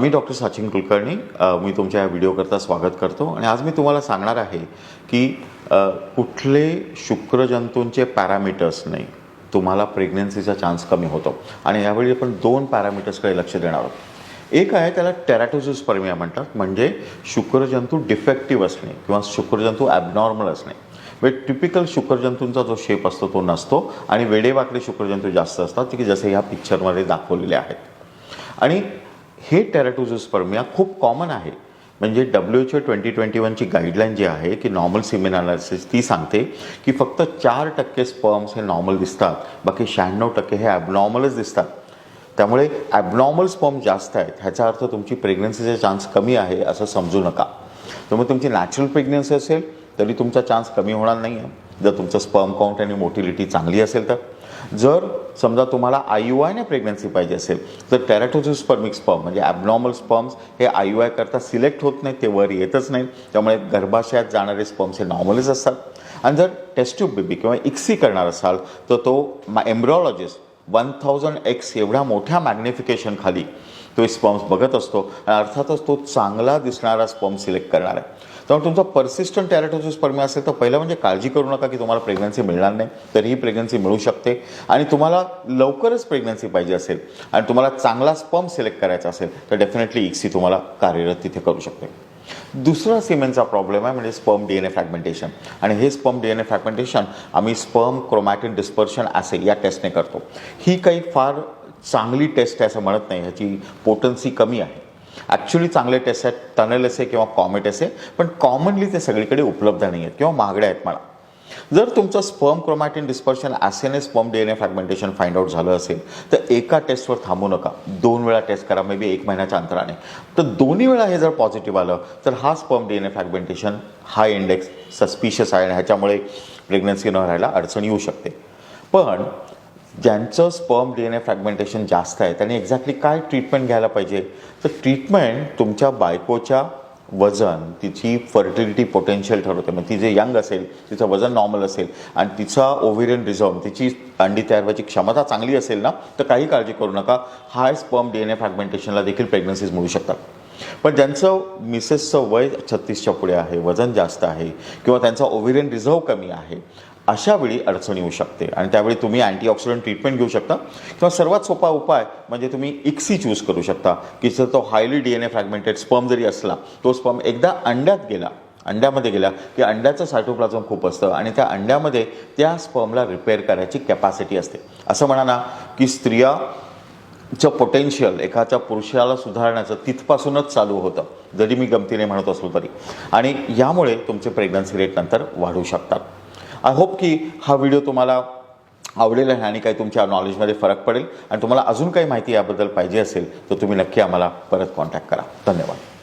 मी doctor Sachin Kulkarni. मी तुमच्या या व्हिडिओकरता स्वागत करतो. आणि आज मी तुम्हाला सांगणार आहे की कुठले शुक्रजंतूंचे पॅरामीटर्स नाही तुम्हाला प्रेग्नन्सीचा चान्स कमी होतो. आणि यावेळी आपण दोन पॅरामीटर्सकडे लक्ष देणार आहोत. एक आहे त्याला टेरॅटोझिस परमिया म्हणतात. म्हणजे शुक्रजंतू डिफेक्टिव्ह असणे किंवा शुक्रजंतू ॲबनॉर्मल असणे. म्हणजे टिपिकल शुक्रजंतूंचा जो शेप असतो तो नसतो. आणि वेडेवाकडे शुक्रजंतू जास्त असतात की जसे ह्या पिक्चरमध्ये दाखवलेले आहेत. आणि हे टेरॅटोझोस्पर्मिया खूप कॉमन आहे. म्हणजे W H O twenty twenty वनची गाईडलाईन जी आहे की नॉर्मल सिमेन अनालिसिस ती सांगते की फक्त चार टक्के स्पर्म्स हे नॉर्मल दिसतात बाकी शहाण्णव टक्के हे ॲबनॉर्मलच दिसतात. त्यामुळे ॲबनॉर्मल स्पर्म जास्त आहेत ह्याचा अर्थ तुमची प्रेग्नन्सीचा चान्स कमी आहे असं समजू नका. त्यामुळे तुमची नॅचरल प्रेग्नन्सी असेल तरी तुमचा चान्स कमी होणार नाही आहे जर तुमचं स्पर्म काउंट आणि मोटिलिटी चांगली असेल तर. जर समजा तुम्हाला आय यू आयने प्रेग्नन्सी पाहिजे असेल तर टेरॅटोझिस स्पर्मिक स्पर्म म्हणजे ॲबनॉर्मल स्पर्म्स हे आय यू आय करता सिलेक्ट होत नाहीत ते वर येतच नाहीत. त्यामुळे गर्भाशयात जाणारे स्पर्म्स हे नॉर्मलच असतात. आणि जर टेस्ट्यूब बेबी किंवा इक्सी करणार असाल तर तो एम्ब्रॉलॉजिस्ट वन थाउजंड एक्स एवढ्या मोठ्या मॅग्निफिकेशन खाली तो स्पॉम्स बघत असतो. आणि अर्थातच तो चांगला दिसणारा स्पर्म सिलेक्ट करणार आहे. त्यामुळे तुमचा पर्सिस्टंट टॅरेटोसिस असेल तर पहिलं म्हणजे काळजी करू नका की तुम्हाला प्रेग्नन्सी मिळणार नाही. तरीही प्रेग्नन्सी मिळू शकते. आणि तुम्हाला लवकरच प्रेग्नन्सी पाहिजे असेल आणि तुम्हाला चांगला स्पम सिलेक्ट करायचा असेल तर डेफिनेटली इक्सी तुम्हाला कार्यरत तिथे करू शकते. दुसरा सिमेंटचा प्रॉब्लेम आहे म्हणजे sperm D N A fragmentation आणि हे sperm D N A fragmentation आम्ही स्पर्म क्रोमॅटिन डिस्पर्शन असे या टेस्टने करतो. ही काही फार चांगली टेस्ट आहे असं म्हणत नाही. ह्याची पोटन्सी कमी आहे. ॲक्च्युली चांगले टेस्ट आहेत टनल असे किंवा कॉमेट असे पण कॉमनली ते सगळीकडे उपलब्ध नाही आहेत किंवा महागडे आहेत म्हणा जर तुमचं sperm chromatin dispersion ॲसेने sperm D N A fragmentation find out झालं असेल तर एका टेस्टवर थांबू नका. दोन वेळा टेस्ट करा मे बी एक महिन्याच्या अंतराने. तर दोन्ही वेळा हे जर पॉझिटिव्ह आलं तर हा sperm D N A fragmentation हा इंडेक्स सस्पिशियस आहे आणि ह्याच्यामुळे प्रेग्नन्सी न राहायला अडचण येऊ शकते. पण ज्यांचं sperm D N A fragmentation जास्त आहे त्यांनी एक्झॅक्टली काय ट्रीटमेंट घ्यायला पाहिजे? तर ट्रीटमेंट तुमच्या बायकोच्या वजन तिची फर्टिलिटी पोटेन्शियल ठरवते. म्हणजे ती जे यंग असेल तिचं वजन नॉर्मल असेल आणि तिचा ओव्हेरियन रिझर्व तिची अंडी तयार व्हायची क्षमता चांगली असेल ना तर काही काळजी करू नका. High sperm D N A फ्रॅगमेंटेशनला देखील प्रेग्नन्सीज मिळू शकतात. पण ज्यांचं मिसेसचं वय छत्तीसच्या पुढे आहे वजन जास्त आहे किंवा त्यांचा ओव्हेरियन रिझर्व कमी आहे अशा वेळी अडचण येऊ शकते. आणि त्यावेळी तुम्ही अँटीऑक्सिडंट ट्रीटमेंट घेऊ शकता. किंवा सर्वात सोपा उपाय म्हणजे तुम्ही इक्सी चूज करू शकता. की जर तो highly D N A fragmented sperm जरी असला तो स्पर्म एकदा अंड्यात गेला अंड्यामध्ये गेला की अंड्याचं सायटोप्लाझम खूप असतं आणि त्या अंड्यामध्ये त्या स्पर्मला रिपेअर करायची कॅपॅसिटी असते. असं म्हणा ना की स्त्रिया चं पोटेन्शियल एखाद्या पुरुषाला सुधारण्याचं तिथपासूनच चालू होतं. जरी मी गमतीने म्हणत असलो तरी. आणि यामुळे तुमचे प्रेग्नन्सी रेट नंतर वाढू शकतात. आय होप की हा व्हिडिओ तुम्हाला आवडेल आहे आणि काही तुमच्या नॉलेजमध्ये फरक पडेल. आणि तुम्हाला अजून काही माहिती याबद्दल पाहिजे असेल तर तुम्ही नक्की आम्हाला परत कॉन्टॅक्ट करा. धन्यवाद.